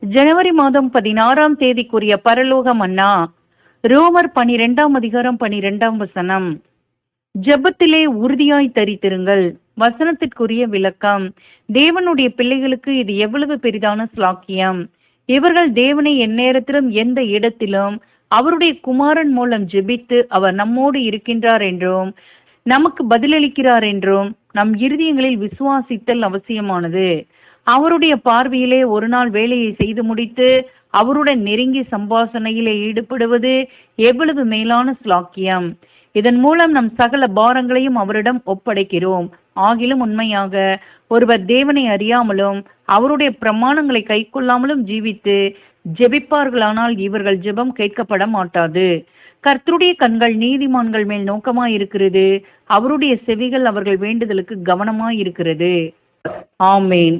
ஜனவரி மாதம் பதினாறாம் தேதிக்குரிய பரலோக மன்னா ரோமர் பனிரெண்டாம் அதிகாரம் பனிரெண்டாம் வசனம். ஜெபத்திலே உறுதியாய் தரித்திருங்கள். வசனத்திற்குரிய விளக்கம். தேவனுடைய பிள்ளைகளுக்கு இது எவ்வளவு பெரிதான ஸ்லாக்கியம் இவர்கள் தேவனை எந்நேரத்திலும் எந்த இடத்திலும் அவருடைய குமாரன் மூலம் ஜெபித்து அவர் நம்மோடு இருக்கின்றார் என்றும் நமக்கு பதிலளிக்கிறார் என்றும் நம் இருதயங்களில் விசுவாசித்தல் அவசியமானது. அவருடைய பார்வையிலே ஒரு நாள் வேலையை செய்து முடித்து அவருடன் நெருங்கி சம்பாசனையிலே ஈடுபடுவது எவ்வளவு மேலான ஸ்லாக்கியம் இதன் மூலம் நம் சகல பாரங்களையும் அவரிடம் ஒப்படைக்கிறோம். ஆகிலும் உண்மையாக ஒருவர் தேவனை அறியாமலும் அவருடைய பிரமாணங்களை கைக்கொள்ளாமலும் ஜீவித்து ஜெபிப்பார்களானால் இவர்கள் ஜெபம் கேட்கப்பட மாட்டாது. கர்த்தருடைய கண்கள் நீதிமான்கள் மேல் நோக்கமாய் இருக்கிறது அவருடைய செவிகள் அவர்கள் வேண்டுதலுக்கு கவனமாய் இருக்கிறது ஆமேன்.